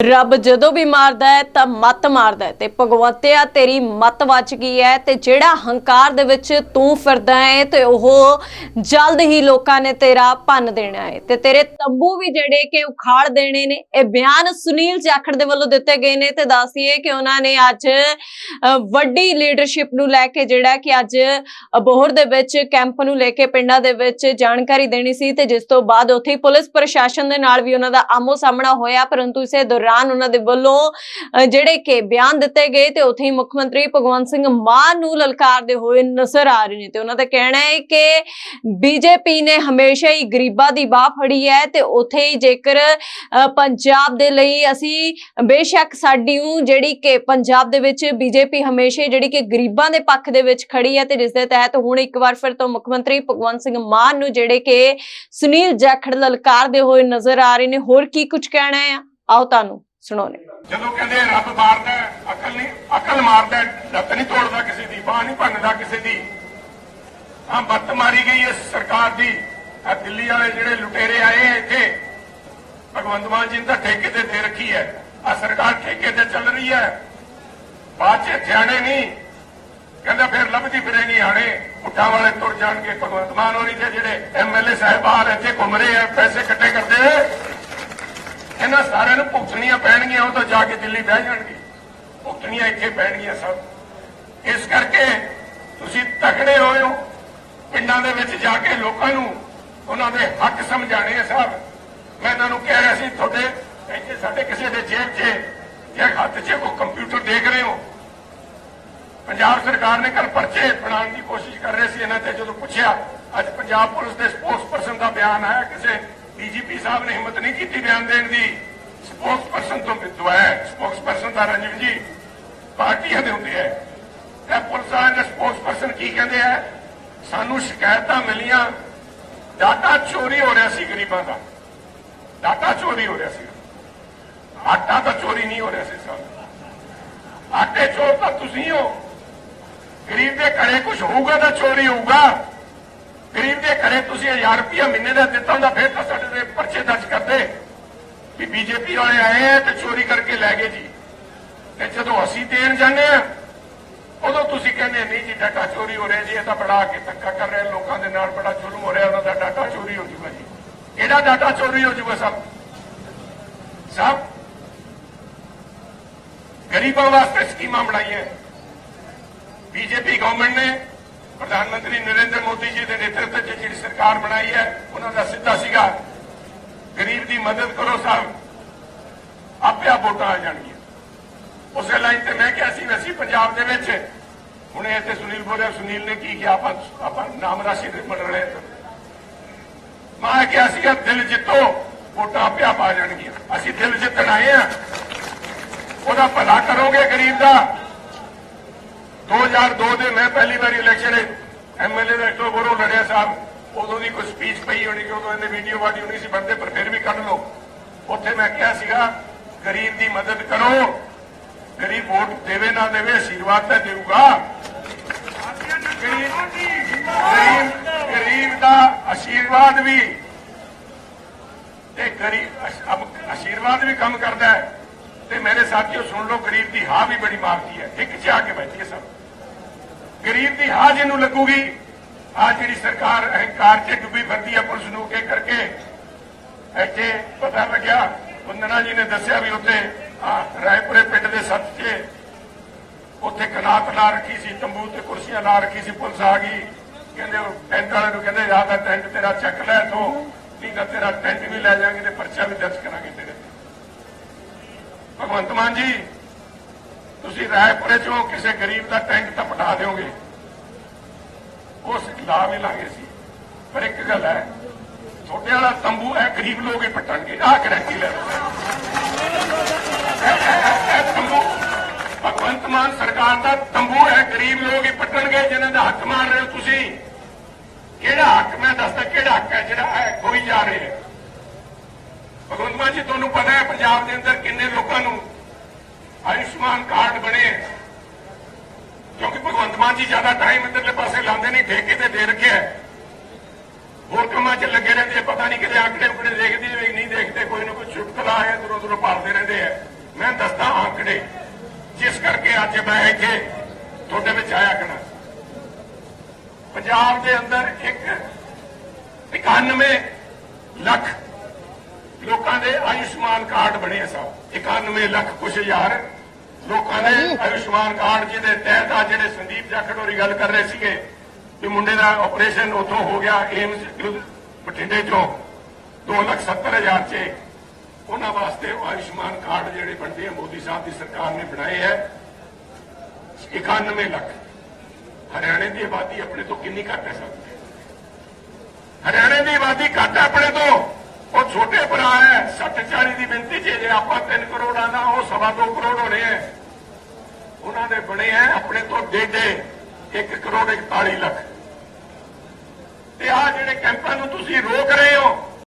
ਰੱਬ ਜਦੋਂ ਵੀ ਮਾਰਦਾ ਹੈ ਤਾਂ ਮੱਤ ਮਾਰਦਾ ਹੈ ਤੇ ਭਗਵੰਤਿਆ ਤੇਰੀ ਮੱਤ ਵੱਜ ਗਈ ਹੈ ਤੇ ਜਿਹੜਾ ਹੰਕਾਰ ਦੇ ਵਿੱਚ ਤੂੰ ਫਿਰਦਾ ਹੈ ਤੇ ਉਹ ਜਲਦ ਹੀ ਲੋਕਾਂ ਨੇ ਤੇਰਾ ਭੰਨ ਦੇਣਾ ਹੈ ਤੇ ਤੇਰੇ ਤੰਬੂ ਵੀ ਜਿਹੜੇ ਕਿ ਉਖਾੜ ਦੇਣੇ ਨੇ, ਇਹ ਬਿਆਨ ਸੁਨੀਲ ਜਾਖੜ ਦੇ ਵੱਲੋਂ ਦਿੱਤੇ ਗਏ ਨੇ ਤੇ ਦੱਸੀਏ ਕਿ ਉਹਨਾਂ ਨੇ ਅੱਜ ਵੱਡੀ ਲੀਡਰਸ਼ਿਪ ਨੂੰ ਲੈ ਕੇ ਜਿਹੜਾ ਕਿ ਅੱਜ ਅਬੋਹਰ ਦੇ ਵਿੱਚ ਕੈਂਪ ਨੂੰ ਲੈ ਕੇ ਪਿੰਡਾਂ ਦੇ ਵਿੱਚ ਜਾਣਕਾਰੀ ਦੇਣੀ ਸੀ ਤੇ ਜਿਸ ਤੋਂ ਬਾਅਦ ਉੱਥੇ ਪੁਲਿਸ ਪ੍ਰਸ਼ਾਸਨ ਦੇ ਨਾਲ ਵੀ ਉਹਨਾਂ ਦਾ ਆਮੋ ਸਾਹਮਣਾ ਹੋਇਆ, ਪਰੰਤੂ ਇਸੇ ਦੌਰਾਨ ਉਹਨਾਂ ਦੇ ਵੱਲੋਂ ਜਿਹੜੇ ਕਿ ਬਿਆਨ ਦਿੱਤੇ ਗਏ ਤੇ ਉੱਥੇ ਹੀ ਮੁੱਖ ਮੰਤਰੀ ਭਗਵੰਤ ਸਿੰਘ ਮਾਨ ਨੂੰ ਲਲਕਾਰਦੇ ਹੋਏ ਨਜ਼ਰ ਆ ਰਹੇ ਨੇ ਤੇ ਉਹਨਾਂ ਦਾ ਕਹਿਣਾ ਹੈ ਕਿ ਬੀਜੇਪੀ ਨੇ ਹਮੇਸ਼ਾ ਹੀ ਗਰੀਬਾਂ ਦੀ ਬਾਹ ਫੜੀ ਹੈ ਤੇ ਉੱਥੇ ਹੀ ਜੇਕਰ ਪੰਜਾਬ ਦੇ ਲਈ ਅਸੀਂ ਬੇਸ਼ੱਕ ਸਾਡੀ ਨੂੰ ਜਿਹੜੀ ਕਿ ਪੰਜਾਬ ਦੇ ਵਿੱਚ ਬੀਜੇਪੀ ਹਮੇਸ਼ਾ ਜਿਹੜੀ ਕਿ ਗਰੀਬਾਂ ਦੇ ਪੱਖ ਦੇ ਵਿੱਚ ਖੜੀ ਹੈ ਤੇ ਜਿਸ ਦੇ ਤਹਿਤ ਹੁਣ ਇੱਕ ਵਾਰ ਫਿਰ ਤੋਂ ਮੁੱਖ ਮੰਤਰੀ ਭਗਵੰਤ ਸਿੰਘ ਮਾਨ ਨੂੰ ਜਿਹੜੇ ਕਿ ਸੁਨੀਲ ਜਾਖੜ ਲਲਕਾਰਦੇ ਹੋਏ ਨਜ਼ਰ ਆ ਰਹੇ ਨੇ। ਹੋਰ ਕੀ ਕੁਝ ਕਹਿਣਾ ਹੈ? ਆਓ ਤੁਹਾਨੂੰ ਸੁਣਾਉਣੇ ਜਦੋਂ ਕਹਿੰਦੇ ਰੱਬ ਮਾਰਦਾ ਅਕਲ ਨਹੀਂ, ਅਕਲ ਮਾਰਦਾ ਲੱਤ ਨਹੀਂ ਤੋੜਦਾ ਕਿਸੇ ਦੀ, ਬਾਹ ਨਹੀਂ ਭੰਨਦਾ ਕਿਸੇ ਦੀ। ਆ ਬੱਤ ਮਾਰੀ ਗਈ ਇਸ ਸਰਕਾਰ ਦੀ। ਆ ਦਿੱਲੀ ਵਾਲੇ ਜਿਹੜੇ ਲੁਟੇਰੇ ਆਏ ਇੱਥੇ, ਭਗਵੰਤ ਮਾਨ ਜੀ ਨੇ ਤਾਂ ਠੇਕੇ ਤੇ ਦੇ ਰੱਖੀ ਹੈ। ਆ ਸਰਕਾਰ ਠੇਕੇ ਤੇ ਚੱਲ ਰਹੀ ਹੈ। ਬਾਅਦ ਚ ਥਿਆਣੇ ਨਹੀਂ। ਕਹਿੰਦਾ ਫਿਰ ਲੱਭਦੀ ਫਿਰੇਗੀ ਹਾਣੇ। ਉੱਠਾਂ ਵਾਲੇ ਤੁਰ ਜਾਣਗੇ ਭਗਵੰਤ ਮਾਨ ਹੋਰੀ ਤੇ ਜਿਹੜੇ ਐਮਐਲਏ ਸਾਹਿਬਾਨ ਇੱਥੇ ਘੁੰਮ ਰਹੇ ਆ, ਪੈਸੇ ਇਕੱਠੇ ਕਰਦੇ ਇਹਨਾਂ ਸਾਰਿਆਂ ਨੂੰ ਭੁਗਤਣੀਆਂ ਪੈਣਗੀਆਂ, ਉਹ ਤਾਂ ਜਾ ਕੇ ਦਿੱਲੀ ਬਹਿ ਜਾਣਗੇ। ਭੁਗਤਣੀਆਂ ਇੱਥੇ ਪੈਣਗੀਆਂ ਸਭ। ਇਸ ਕਰਕੇ ਤੁਸੀਂ ਤਕੜੇ ਹੋਏ ਹੋ। ਪਿੰਡਾਂ ਦੇ ਵਿੱਚ ਜਾ ਕੇ ਲੋਕਾਂ ਨੂੰ ਉਹਨਾਂ ਦੇ ਹੱਕ ਸਮਝਾਣੇ ਆ ਸਾਹਿਬ। ਮੈਂ ਇਹਨਾਂ ਨੂੰ ਕਹਿ ਰਿਹਾ ਸੀ, ਤੁਹਾਡੇ ਇੱਥੇ ਸਾਡੇ ਕਿਸੇ ਦੇ ਜੇਬ 'ਚ ਜਾਂ ਹੱਥ 'ਚ ਕੋਈ ਕੰਪਿਊਟਰ ਦੇਖ ਰਹੇ ਹੋ। ਪੰਜਾਬ ਸਰਕਾਰ ਨੇ ਕੱਲ ਪਰਚੇ ਬਣਾਉਣ ਦੀ ਕੋਸ਼ਿਸ਼ ਕਰ ਰਹੇ ਸੀ, ਇਹਨਾਂ ਤੇ ਜਦੋਂ ਪੁੱਛਿਆ, ਅੱਜ ਪੰਜਾਬ ਪੁਲਿਸ ਦੇ ਸਪੋਰਟਸ ਪਰਸਨ ਦਾ ਬਿਆਨ ਆਇਆ ਕਿਸੇ ਡੀਜੀਪੀ ਸਾਹਿਬ ਨੇ ਹਿੰਮਤ ਨਹੀਂ ਕੀਤੀ ਬਿਆਨ ਦੇਣ ਦੀ। ਸਪੋਕਸਪਰਸਨ ਤੋਂ ਵਿਦਵਾਇਆ ਸਪੋਕਸਪਰਸਨ ਦਾ ਰੰਜਨ ਜੀ, ਪਾਰਟੀਆਂ ਦੇ ਹੁੰਦੇ ਆ ਇਹ ਪੁਲਿਸ ਵਾਲਿਆਂ ਦੇ ਸਪੋਕਸਪਰਸਨ ਕੀ ਕਹਿੰਦੇ ਆ? ਸਾਨੂੰ ਸ਼ਿਕਾਇਤਾਂ ਮਿਲੀਆਂ। ਡਾਟਾ ਚੋਰੀ ਹੋ ਰਿਹਾ ਸੀ ਗਰੀਬਾਂ ਦਾ। ਡਾਟਾ ਚੋਰੀ ਹੋ ਰਿਹਾ ਸੀ। ਆਟਾ ਤਾਂ ਚੋਰੀ ਨਹੀਂ ਹੋ ਰਿਹਾ ਸੀ ਸਾਹਿਬ ਆਟੇ ਚੋਰ ਤਾਂ ਤੁਸੀਂ ਹੋ। ਗਰੀਬ ਦੇ ਘਰੇ ਕੁਝ ਹੋਊਗਾ ਤਾਂ ਚੋਰੀ ਹੋਊਗਾ। ਗਰੀਬ ਦੇ ਘਰੇ ਤੁਸੀਂ 1000 ਰੁਪਇਆ ਮਹੀਨੇ ਦਾ ਦਿੱਤਾ ਹੁੰਦਾ, ਫਿਰ ਤਾਂ ਸਾਡੇ ਦੇ ਪਰਚੇ ਦਰਜ ਕਰਦੇ। ਵੀ ਬੀਜੇਪੀ ਵਾਲੇ ਆਏ ਆ ਤੇ ਚੋਰੀ ਕਰਕੇ ਲੈ ਗਏ ਜੀ। ਤੇ ਜਦੋਂ ਅਸੀਂ ਦੇਣ ਜਾਂਦੇ ਆ, ਉਦੋਂ ਤੁਸੀਂ ਕਹਿੰਦੇ, ਨਹੀਂ ਜੀ ਡਾਟਾ ਚੋਰੀ ਹੋ ਰਿਹਾ ਜੀ, ਇਹ ਤਾਂ ਬੜਾ ਕੇ ਧੱਕਾ ਕਰ ਰਹੇ, ਲੋਕਾਂ ਦੇ ਨਾਲ ਬੜਾ ਜ਼ੁਲਮ ਹੋ ਰਿਹਾ, ਉਹਨਾਂ ਦਾ ਡਾਟਾ ਚੋਰੀ ਹੋ ਜੂਗਾ ਜੀ। ਕਿਹੜਾ ਡਾਟਾ ਚੋਰੀ ਹੋ ਜੂਗਾ ਸਭ? ਸਭ ਗਰੀਬਾਂ ਵਾਸਤੇ ਸਕੀਮਾਂ ਬਣਾਈਆਂ। ਬੀਜੇਪੀ ਗਵਰਨਮੈਂਟ ਨੇ ਪ੍ਰਧਾਨ ਮੰਤਰੀ ਨਰਿੰਦਰ ਮੋਦੀ ਜੀ ਦੇ ਨੇਤਰਤਵ 'ਚ ਜਿਹੜੀ ਸਰਕਾਰ ਬਣਾਈ ਹੈ, ਉਹਨਾਂ ਦਾ ਸਿੱਧਾ ਸੀਗਾ, ਗਰੀਬ ਦੀ ਮਦਦ ਕਰੋ ਸਾਹਿਬ ਆਪੇ ਆਪ ਵੋਟਾਂ ਆ ਜਾਣਗੀਆਂ। ਉਸੇ ਲਾਈਨ ਤੇ ਮੈਂ ਕਿਹਾ ਸੀ, ਵੀ ਪੰਜਾਬ ਦੇ ਵਿੱਚ, ਹੁਣੇ ਇੱਥੇ ਸੁਨੀਲ ਬੋਲਿਆ ਸੁਨੀਲ ਨੇ ਕੀ ਕਿਹਾ, ਆਪਾਂ ਆਪਾਂ ਨਾਮ ਰਾਸ਼ੀ ਦੇ ਬਣ ਰਹੇ ਮੈਂ ਕਿਹਾ ਸੀਗਾ ਦਿਲ ਜਿੱਤੋ, ਵੋਟਾਂ ਆਪੇ ਆਪ ਆ ਜਾਣਗੀਆਂ। ਅਸੀਂ ਦਿਲ ਜਿੱਤਣ ਆਏ ਆ ਉਹਦਾ ਭਲਾ ਕਰੋਗੇ ਗਰੀਬ ਦਾ। 2002 ਦੇ ਮੈਂ ਪਹਿਲੀ ਵਾਰੀ ਇਲੈਕਸ਼ਨ ਐਮਐਲਏ ਦਾ ਇੱਕੋ ਬੋਰੋ ਲੜਿਆ ਸਾਹਿਬ, ਉਦੋਂ ਦੀ ਕੋਈ ਸਪੀਚ ਪਈ ਹੋਣੀ ਕਿ ਉਦੋਂ ਇਹਨੇ ਵੀਡੀਓ ਵਾਡੀ ਹੋਣੀ ਸੀ, ਬੰਦੇ ਪਰ ਫਿਰ ਵੀ ਕੱਢ ਲਓ। ਉੱਥੇ ਮੈਂ ਕਿਹਾ ਸੀਗਾ, ਗਰੀਬ ਦੀ ਮਦਦ ਕਰੋ, ਗਰੀਬ ਵੋਟ ਦੇਵੇ ਨਾ ਦੇਵੇ, ਆਸ਼ੀਰਵਾਦ ਤਾਂ ਦੇਊਗਾ। ਗਰੀਬ ਗਰੀਬ ਦਾ ਆਸ਼ੀਰਵਾਦ ਵੀ, ਤੇ ਗਰੀਬ ਆਸ਼ੀਰਵਾਦ ਵੀ ਕੰਮ ਕਰਦਾ ਹੈ। ਤੇ ਮੇਰੇ ਸਾਥੀਓ, ਸੁਣ ਲਓ, ਗਰੀਬ ਦੀ ਹਾਂ ਵੀ ਬੜੀ ਮਾਰਦੀ ਹੈ। ਇੱਕ ਚ ਆ ਕੇ ਬੈਠੀ ਹੈ ਸਭ। ਗਰੀਬ ਦੀ ਹਾਂ ਜਿਹਨੂੰ ਲੱਗੂਗੀ। ਆ ਜਿਹੜੀ ਸਰਕਾਰ ਅਹੰਕਾਰ 'ਚ ਡੁੱਬੀ ਫਿਰਦੀ ਹੈ ਪੁਲਿਸ ਨੂੰ ਕੇ ਕਰਕੇ, ਇੱਥੇ ਪਤਾ ਲੱਗਿਆ ਵੰਦਨਾ ਜੀ ਨੇ ਦੱਸਿਆ ਵੀ ਉੱਥੇ ਰਾਏਪੁਰੇ ਪਿੰਡ ਦੇ ਸੱਤ 'ਚ ਉੱਥੇ ਕਨਾਤ ਲਾ ਰੱਖੀ ਸੀ, ਤੰਬੂ ਤੇ ਕੁਰਸੀਆਂ ਲਾ ਰੱਖੀ ਸੀ, ਪੁਲਿਸ ਆ ਗਈ। ਕਹਿੰਦੇ ਉਹ ਟੈਂਟ ਵਾਲੇ ਨੂੰ ਕਹਿੰਦੇ ਯਾਦ ਆ ਟੈਂਟ ਤੇਰਾ ਚੱਕ ਲੈ ਤੋ ਨਹੀਂ ਤਾਂ ਤੇਰਾ ਟੈਂਟ ਵੀ ਲੈ ਜਾਾਂਗੇ ਤੇ ਪਰਚਾ ਵੀ ਦਰਜ ਕਰਾਂਗੇ ਤੇਰੇ ਭਗਵੰਤ ਮਾਨ ਜੀ ਤੁਸੀਂ ਰਾਏਪੁਰੇ ਚੋਂ ਕਿਸੇ ਗਰੀਬ ਦਾ ਟੈਂਕ ਤਾਂ ਪਟਾ ਦਿਓਗੇ। ਉਸ ਲਾ ਵੀ ਲਾਂਗੇ ਸੀ ਪਰ ਇੱਕ ਗੱਲ ਹੈ ਛੋਟੇ ਵਾਲਾ ਤੰਬੂ ਹੈ, ਗਰੀਬ ਲੋਕ ਹੀ ਪਟਣਗੇ। ਆਹ ਗਰੰਟੀ ਲੈ ਇਹ ਤੰਬੂ, ਭਗਵੰਤ ਮਾਨ ਸਰਕਾਰ ਦਾ ਤੰਬੂ ਹੈ, ਗਰੀਬ ਲੋਕ ਹੀ ਪਟਣਗੇ, ਜਿਨ੍ਹਾਂ ਦਾ ਹੱਕ ਮਾਰ ਰਹੇ ਹੋ ਤੁਸੀਂ। ਕਿਹੜਾ ਹੱਕ, ਮੈਂ ਦੱਸਦਾ ਕਿਹੜਾ ਹੱਕ ਹੈ ਜਿਹੜਾ ਹੈ ਕੋਈ ਜਾ ਰਹੇ ਭਗਵੰਤ ਮਾਨ ਜੀ, ਤੁਹਾਨੂੰ ਪਤਾ ਹੈ, ਪੰਜਾਬ ਦੇ ਅੰਦਰ ਕਿੰਨੇ ਲੋਕਾਂ ਨੂੰ ਆਯੁਸ਼ਮਾਨ ਕਾਰਡ ਬਣੇ। ਹੈ। ਕਿਉਂਕਿ ਭਗਵੰਤ ਮਾਨ ਜੀ ਜ਼ਿਆਦਾ ਟਾਈਮ ਇੱਧਰਲੇ ਪਾਸੇ ਲਾਉਂਦੇ ਨਹੀਂ ਠੇਕੇ ਤੇ ਦੇ ਰੱਖਿਆ ਹੋਰ ਕੰਮਾਂ 'ਚ ਲੱਗੇ ਰਹਿੰਦੇ ਪਤਾ ਨਹੀਂ ਕਿਤੇ ਆંકੜੇ ਉਕੜੇ ਦੇਖਦੇ ਵੀ ਨਹੀਂ ਦੇਖਦੇ, ਕੋਈ ਨਾ ਕੋਈ ਚੁਟਕਲਾ ਹੈ, ਦੂਰੋਂ ਦੂਰੋਂ ਪਾਲਦੇ ਰਹਿੰਦੇ ਆ। ਮੈਂ ਦੱਸਦਾ ਆਂਕੜੇ, ਜਿਸ ਕਰਕੇ ਅੱਜ ਮੈਂ ਇੱਥੇ ਤੁਹਾਡੇ ਵਿੱਚ ਆਇਆ ਕਰਾਂ ਪੰਜਾਬ ਦੇ ਅੰਦਰ ਇੱਕ 91 ਲੱਖ ਲੋਕਾਂ ਦੇ ਆਯੁਸ਼ਮਾਨ ਕਾਰਡ ਬਣੇ ਸਭ। 91 ਲੱਖ ਕੁਛ ਹਜ਼ਾਰ ਲੋਕਾਂ ਦੇ ਆਯੁਸ਼ਮਾਨ ਕਾਰਡ ਜਿਹਦੇ ਤਹਿਤ ਆ ਜਿਹੜੇ ਸੰਦੀਪ ਜਾਖੜ ਹੋਰੀ ਗੱਲ ਕਰ ਰਹੇ ਸੀਗੇ ਕਿ ਮੁੰਡੇ ਦਾ ਆਪਰੇਸ਼ਨ ਉਥੋਂ ਹੋ ਗਿਆ ਏਮਸ ਬਠਿੰਡੇ ਚੋਂ 270000 ਚ। ਉਹਨਾਂ ਵਾਸਤੇ ਆਯੁਸ਼ਮਾਨ ਕਾਰਡ ਜਿਹੜੇ ਬਣਦੇ ਆ ਮੋਦੀ ਸਾਹਿਬ ਦੀ ਸਰਕਾਰ ਨੇ ਬਣਾਏ ਹੈ 91 ਲੱਖ। ਹਰਿਆਣੇ ਦੀ ਆਬਾਦੀ ਆਪਣੇ ਤੋਂ ਕਿੰਨੀ ਘੱਟ ਹੈ ਸਭ ਹਰਿਆਣੇ ਦੀ ਆਬਾਦੀ ਘੱਟ ਆਪਣੇ ਤੋਂ। ਉਹ ਛੋਟੇ ਭਰਾ ਹੈ 60 40 ਦੀ ਗਿਣਤੀ ਜੇ ਜੇ ਆਪਾਂ 3 ਕਰੋੜ ਆਣਾ ਉਹ ਸਵਾ ਦੋ ਕਰੋੜ ਹੋਣੇ ਹੈ। ਉਹਨਾਂ ਦੇ ਬਣੇ ਹੈ ਆਪਣੇ ਤੋਂ ਡੇਢੇ 1 ਕਰੋੜ 41 ਲੱਖ। ਤੇ ਆ ਜਿਹੜੇ ਕੈਂਪਾਂ ਨੂੰ ਤੁਸੀਂ ਰੋਕ ਰਹੇ ਹੋ